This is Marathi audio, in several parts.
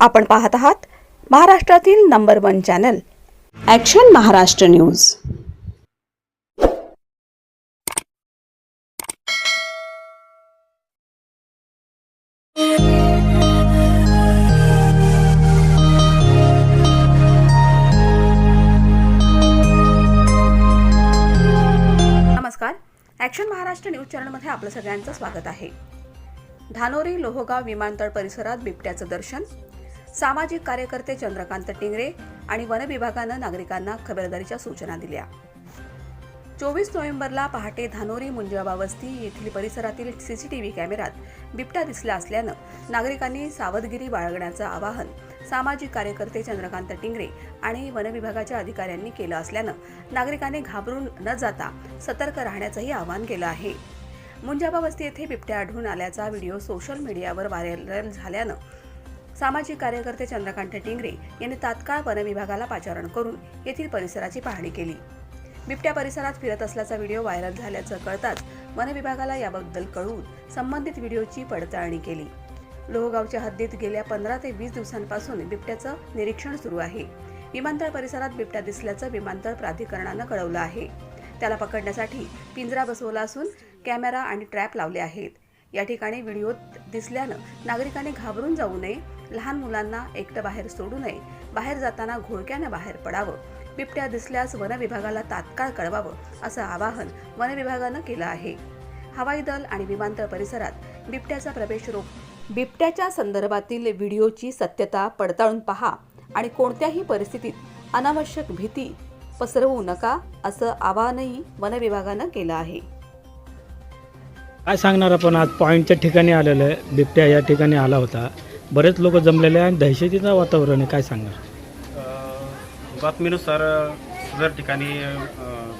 आपण पाहत आहात महाराष्ट्रातील number one channel. Action Maharashtra news. नमस्कार. ॲक्शन महाराष्ट्र न्यूज चॅनलमध्ये आपलं सगळ्यांचं स्वागत आहे. धानोरी लोहगाव विमानतळ परिसरात बिबट्याचं दर्शन सामाजिक कार्यकर्ते चंद्रकांत टिंगरे आणि वन विभागानं नागरिकांना खबरदारीच्या सूचना दिल्या. चोवीस नोव्हेंबरला पहाटे धानोरी मुंजाबा वस्ती येथील परिसरातील सीसीटीव्ही कॅमेऱ्यात बिबट्या दिसला असल्यानं नागरिकांनी सावधगिरी बाळगण्याचं आवाहन सामाजिक कार्यकर्ते चंद्रकांत टिंगरे आणि वनविभागाच्या अधिकाऱ्यांनी केलं असल्यानं नागरिकांनी घाबरून न जाता सतर्क राहण्याचंही आवाहन केलं आहे. मुंजाबा वस्ती येथे बिबट्या आढळून आल्याचा व्हिडिओ सोशल मीडियावर व्हायरल झाल्यानं सामाजिक कार्यकर्ते चंद्रकांत टिंगरे यांनी तात्काळ वनविभागाला पाचारण करून येथील परिसराची पाहणी केली. बिबट्या परिसरात फिरत असल्याचा व्हिडिओ व्हायरल झाल्याचं कळताच वनविभागाला याबद्दल कळवून संबंधित व्हिडिओची पडताळणी केली. लोहगावच्या हद्दीत गेल्या पंधरा ते वीस दिवसांपासून बिबट्याचं निरीक्षण सुरू आहे. विमानतळ परिसरात बिबट्या दिसल्याचं विमानतळ प्राधिकरणानं कळवलं आहे. त्याला पकडण्यासाठी पिंजरा बसवला असून कॅमेरा आणि ट्रॅप लावले आहेत. या ठिकाणी व्हिडिओत दिसल्यानं नागरिकांनी घाबरून जाऊ नये लहान मुलांना एकटं बाहेर सोडू नये. बाहेर जाताना घोळक्यानं बाहेर पडावं. बिबट्या दिसल्यास वन विभागाला तात्काळ कळवावं असं आवाहन वन विभागानं केलं आहे. हवाई दल आणि विमानतळ परिसरात बिबट्याचा प्रवेश रोख बिबट्याच्या संदर्भातील व्हिडिओची सत्यता पडताळून पहा आणि कोणत्याही परिस्थितीत अनावश्यक भीती पसरवू नका असं आवाहनही वन विभागानं केलं आहे. काय सांगणार आपण? आज पॉईंटच्या ठिकाणी आलेलं आहे. बिबट्या या ठिकाणी आला होता. बरेच लोक जमलेले आहे आणि दहशतीचं वातावरण आहे काय सांगणार? बातमीनुसार अ, सदर ठिकाणी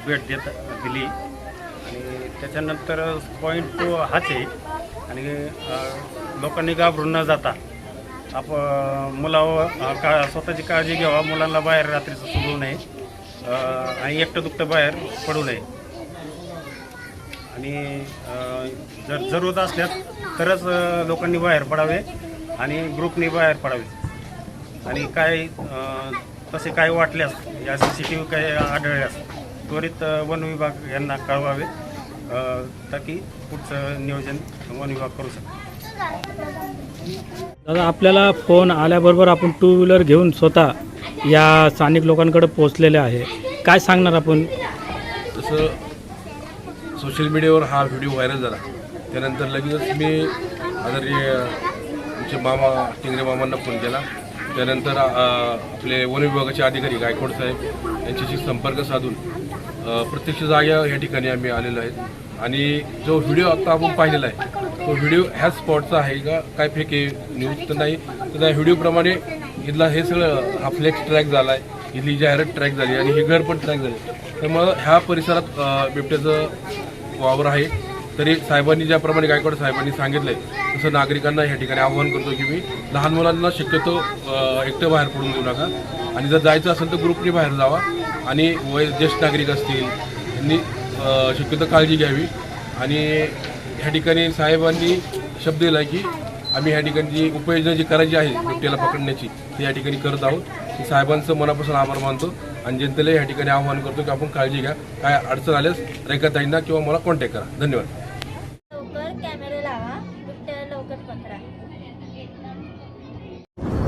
भेट देत दिली आणि त्याच्यानंतर पॉईंट तो हाच आहे आणि लोकांनी घाबरून न जाता आप मुलावर का स्वतःची काळजी घ्यावा मुलांना बाहेर रात्रीचं सोडू नये आणि एकटं दुखतं बाहेर पडू नये. आणि जर जरूरत असल्यास तरच लोकांनी बाहेर पडावे आणि ग्रुपने बाहेर पडावे. आणि काय तसे काय वाटल्यास या सी सी टी व्ही काय आढळल्यास त्वरित वन विभाग यांना कळवावे अ, ताकी पुढचं नियोजन वन विभाग करू शकतो. दादा आपल्याला फोन आल्याबरोबर आपण टू व्हीलर घेऊन स्वतः या स्थानिक लोकांकडे पोहोचलेले आहे. काय सांगणार आपण? तसं सोशल मीडियावर हा व्हिडिओ व्हायरल झाला. त्यानंतर लगेचच मी आदरणीय आमचे मामा टिंगरे मामांना फोन केला. त्यानंतर आपले वन विभागाचे अधिकारी गायकवाड साहेब यांच्याशी संपर्क साधून प्रत्यक्ष जागा या ठिकाणी आम्ही आलेलो आहेत आणि जो व्हिडिओ आता आपण पाहिलेला आहे तो व्हिडिओ ह्याच स्पॉटचा आहे का? काय फेक आहे? न्यूज तर नाही. तर त्या व्हिडिओप्रमाणे इथला हे सगळं हा फ्लेक्स ट्रॅक झाला आहे इथली जाहिरात ट्रॅक झाली आणि हे घर पण ट्रॅक झाले त्यामुळं ह्या परिसरात बिबट्याचं वावर आहे. तरी साहेबांनी ज्याप्रमाणे गायकवाड साहेबांनी सांगितलंय तसं नागरिकांना या ठिकाणी आवाहन करतो की मी लहान मुलांना शक्यतो एकटं बाहेर पडून देऊ नका. आणि जर जायचं असेल तर ग्रुपने बाहेर जावा आणि वय ज्येष्ठ नागरिक असतील यांनी शक्यतो काळजी घ्यावी. आणि ह्या ठिकाणी साहेबांनी शब्द दिला की आम्ही ह्या ठिकाणी जी उपाययोजना जी करायची आहे बिबट्याला पकडण्याची ती या ठिकाणी करत आहोत. साहेबांचं मनापासून आभार मानतो आणि जनतेला या ठिकाणी आवाहन करतो की आपण काळजी घ्या. काय अडचण आल्यास रेखाताईंना किंवा मला कॉन्टॅक्ट करा. धन्यवाद.